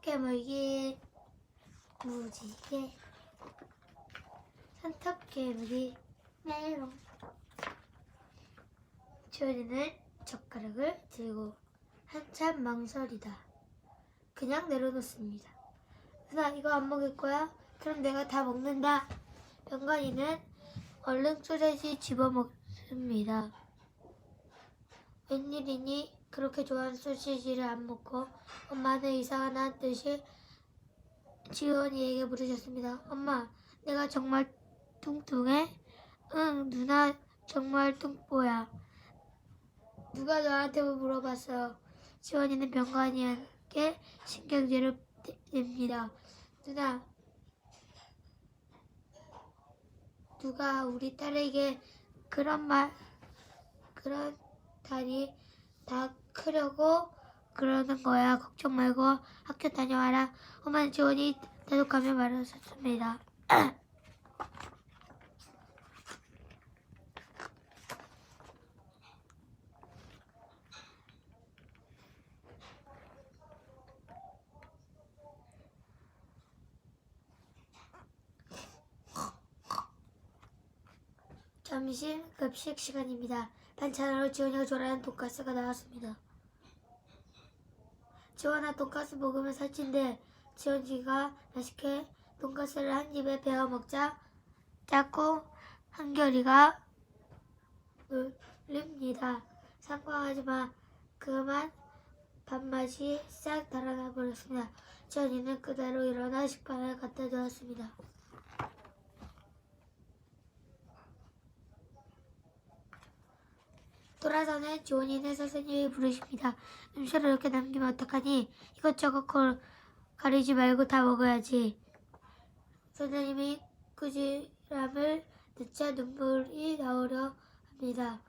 깨물기. 무지개. 깨물기. 메롱. 지원이는 젓가락을 들고 한참 망설이다. 그냥 내려놓습니다. 누나 이거 안 먹을 거야? 그럼 내가 다 먹는다. 병관이는 얼른 소세지 집어먹습니다. 웬일이니 그렇게 좋아하는 소시지를 안 먹고 엄마는 이상한 뜻이 지원이에게 물으셨습니다. 엄마, 내가 정말 뚱뚱해? 응, 누나 정말 뚱보야. 누가 너한테 물어봤어요? 지원이는 병관이에게 신경질을 냅니다. 누나, 누가 우리 딸에게 그런 말, 그런 다리 다 크려고 그러는 거야. 걱정 말고 학교 다녀와라. 엄마는 지원이 대독하며 말하셨습니다. 점심 급식 시간입니다. 반찬으로 지원이가 좋아하는 돈가스가 나왔습니다. 지원아 돈가스 먹으면 살찐대. 지원이가 맛있게 돈가스를 한 입에 베어 먹자 짝꿍 한결이가 놀립니다. 상관하지 마. 그만 밥맛이 싹 달아나 버렸습니다. 지원이는 그대로 일어나 식판을 갖다 주었습니다. 돌아서는 지원이는 선생님이 부르십니다. 음식을 이렇게 남기면 어떡하니? 이것저것 걸 가리지 말고 다 먹어야지. 선생님이 꾸지람을 듣자 눈물이 나오려 합니다.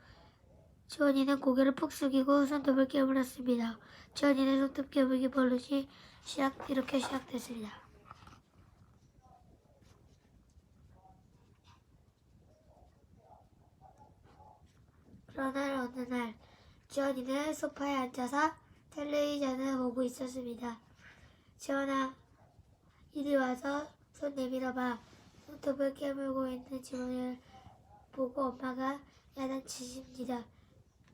지원이는 고개를 푹 숙이고 손톱을 깨물었습니다. 지원이는 손톱 깨물기 버릇이 시작 이렇게 시작됐습니다. 그러나 어느 날 지원이는 소파에 앉아서 텔레비전을 보고 있었습니다. 지원아, 이리 와서 손 내밀어봐. 손톱을 깨물고 있는 지원을 보고 엄마가 야단치십니다.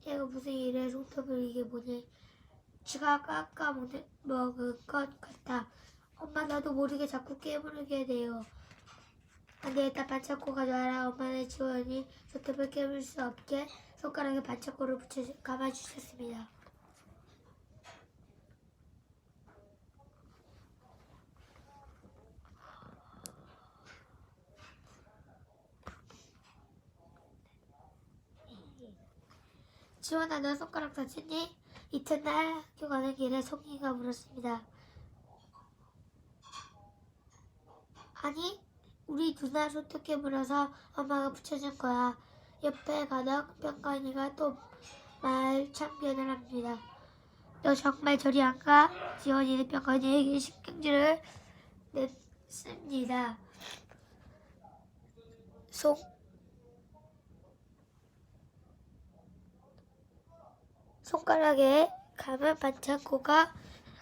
얘가 무슨 일에 손톱을 이게 뭐니? 쥐가 깎아 먹은 것 같아. 엄마 나도 모르게 자꾸 깨물게 돼요. 안 되겠다 반창고 가져와라. 엄마는 지원이 손톱을 깨물 수 없게 손가락에 반창고를 붙여 감아주셨습니다. 지원아 너 손가락 다쳤니? 이튿날 학교 가는 길에 송이가 물었습니다. 아니 우리 누나 손톱 깨물어서 엄마가 붙여준 거야. 옆에 가던 병관이가 또 말 참견을 합니다. 너 정말 저리 안 가? 지원이는 병관이에게 신경질을 냈습니다. 송 손가락에 감은 반창고가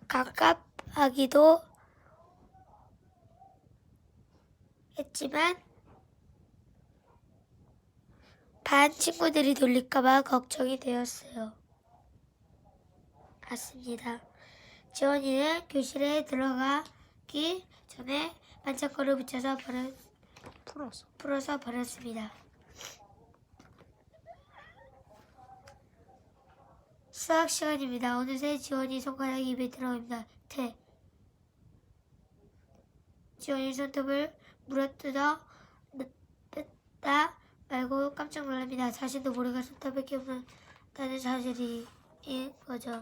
갑갑하기도 했지만 반 친구들이 놀릴까봐 걱정이 되었어요. 맞습니다. 지원이는 교실에 들어가기 전에 반창고를 붙여서 버려, 풀었어. 풀어서 버렸습니다. 수학 시간입니다. 어느새 지원이 손가락이 입에 들어갑니다. 태. 지원이 손톱을 물어뜯어 뜯다 말고 깜짝 놀랍니다. 자신도 모르게 손톱을 깨문다는 사실인 거죠.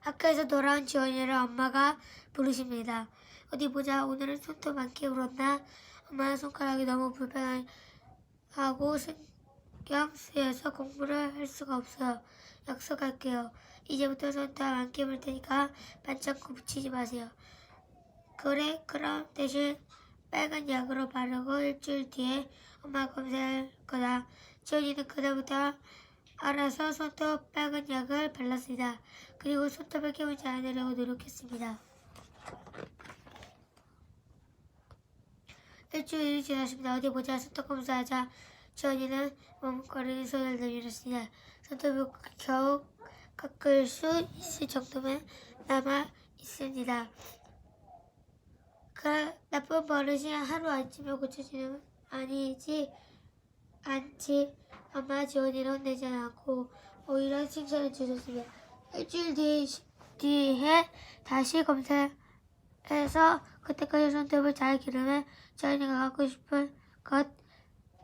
학교에서 돌아온 지원이를 엄마가 부르십니다. 어디 보자. 오늘은 손톱 안 깨물었나? 엄마는 손가락이 너무 불편하고 신경 쓰여서 공부를 할 수가 없어요. 약속할게요. 이제부터 손톱 안 깨물 테니까 반창고 붙이지 마세요. 그래, 그럼 대신 빨간 약으로 바르고 일주일 뒤에 엄마 검사할 거다. 지원이는 그다음부터 알아서 손톱 빨간 약을 발랐습니다. 그리고 손톱을 깨우지 않으려고 노력했습니다. 일주일이 지났습니다. 어디 보자 손톱 검사하자. 지원이는 머뭇거리는 손을 내밀었습니다. 손톱을 겨우 깎을 수 있을 정도면 남아 있습니다. 그 나쁜 버릇이 하루 아침에 고쳐지는 아니지 않지 아마 지원이를 혼내지 않고 오히려 칭찬해 주셨습니다. 일주일 뒤, 뒤에 다시 검사해서 그때까지 손톱을 잘 기르면 지원이가 갖고 싶은 것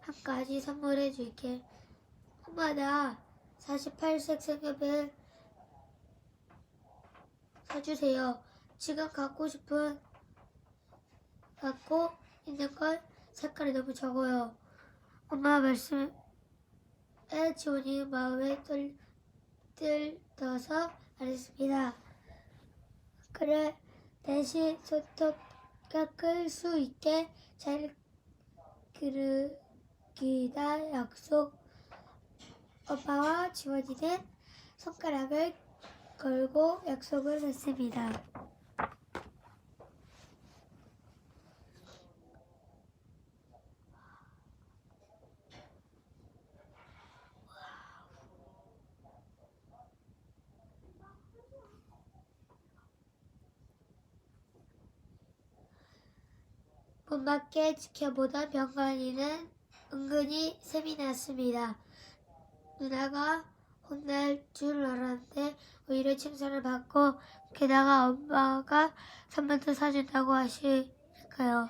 한 가지 선물해 줄게. 엄마 나 48색 색연필 사주세요. 지금 갖고 싶은 갖고 있는 건 색깔이 너무 적어요. 엄마 말씀에 지원이 마음에 들, 들떠서 말했습니다. 그래 대신 손톱 깎을 수 있게 잘 기르기다 약속. 엄마와 지원이는 손가락을 걸고 약속을 했습니다. 문 밖에 지켜보던 병관이는 은근히 셈이 났습니다. 누나가 혼날 줄 알았는데 오히려 칭찬을 받고 게다가 엄마가 선물도 사준다고 하실까요?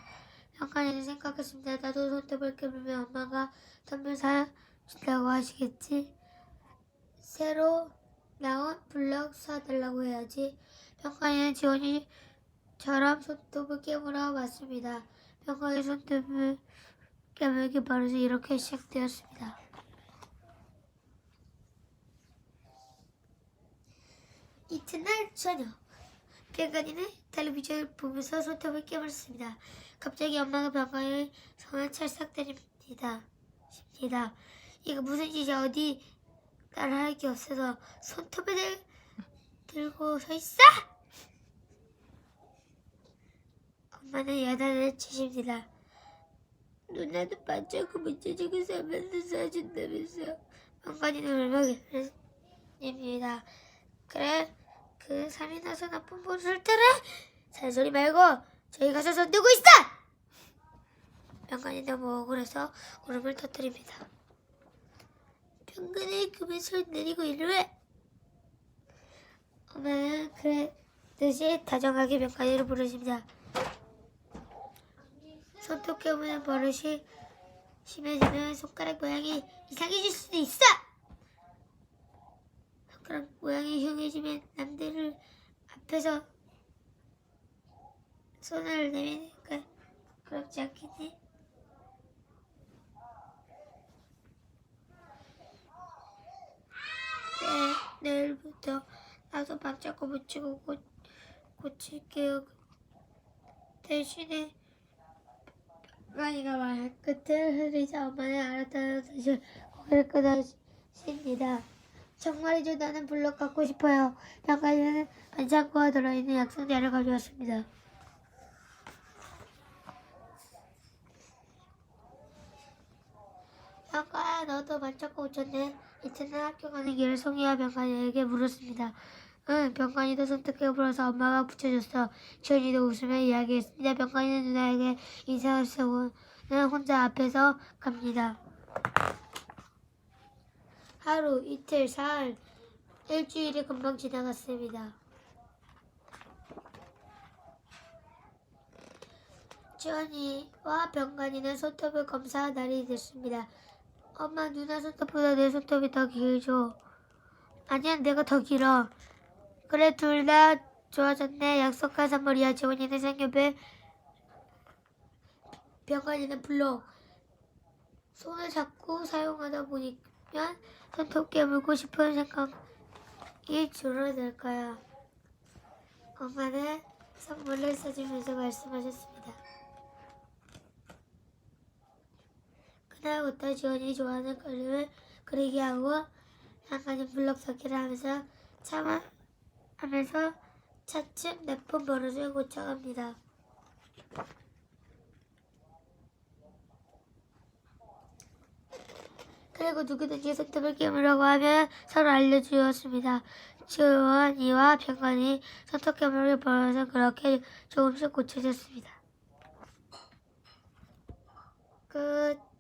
병관이는 생각했습니다. 나도 손톱을 깨물면 엄마가 선물 사준다고 하시겠지? 새로 나온 블럭 사달라고 해야지. 병관이는 지원이처럼 손톱을 깨물어 왔습니다. 병관이 손톱을 깨물기 버릇이 이렇게 시작되었습니다. 저녁 병관이는 텔레비전을 보면서 손톱을 깨물었습니다. 갑자기 엄마가 병관이의 손을 찰싹 때립니다. 십니다. 이거 무슨 짓이야 어디 따라할 게 없어서 손톱을 들, 들고 서 있어? 엄마는 야단을 치십니다. 누나도 반짝고 문자적인 사면도 사준다면서 울먹이를 냅니다. 그래 그 살이 나서 나쁜 버릇을 따라 잔소리 말고 저희 가서 손들고 있어! 병관이 너무 억울해서 울음을 터뜨립니다. 그만 손 내리고 이르래 엄마는 그래 듯이 다정하게 병관이를 부르십니다. 손톱 깨무는 버릇이 심해지면 손가락 모양이 이상해질 수도 있어! 손가락 모양이 흉해지면 남들을 앞에서 손을 내미니까 부끄럽지 않겠니? 네, 내일부터 나도 반짝고 묻히고 고, 고칠게요. 대신에 가이가 말할 끝을 흐리자 엄마는 알았다는 듯이 고개를 끄덕입니다. 정말이죠. 나는 블럭 갖고 싶어요. 양가이는 반창고가 들어있는 약성자를 가져왔습니다. 양가야 너도 반창고 오쳤네. 이튿날 학교 가는 길을 송이와 병관이에게 물었습니다. 응, 병관이도 손톱에 불어서 엄마가 붙여줬어. 지원이도 웃으며 이야기했습니다. 병관이는 누나에게 인사를 쓰고 는 혼자 앞에서 갑니다. 하루, 이틀, 사흘, 일주일이 금방 지나갔습니다. 지원이와 병관이는 손톱을 검사한 날이 됐습니다. 엄마, 누나 손톱보다 내 손톱이 더 길죠? 아니야, 내가 더 길어. 그래, 둘 다 좋아졌네. 약속한 선물이야. 지원이는 색연필, 병관이는 블록. 손을 잡고 사용하다 보 면 손톱 깨물고 싶은 생각이 줄어들 거야. 엄마는 선물을 써주면서 말씀하셨습니다. 그날부터 지원이 좋아하는 그림을 그리게 하고 한가지 블럭 쌓기를 하면서 참 하면서 차츰 나쁜 버릇을 고쳐갑니다. 그리고 누구든지 깨물라고 하면 서로 알려주었습니다. 지원이와 병관이 손톱 깨물을 벌여서 그렇게 조금씩 고쳐졌습니다. 끝.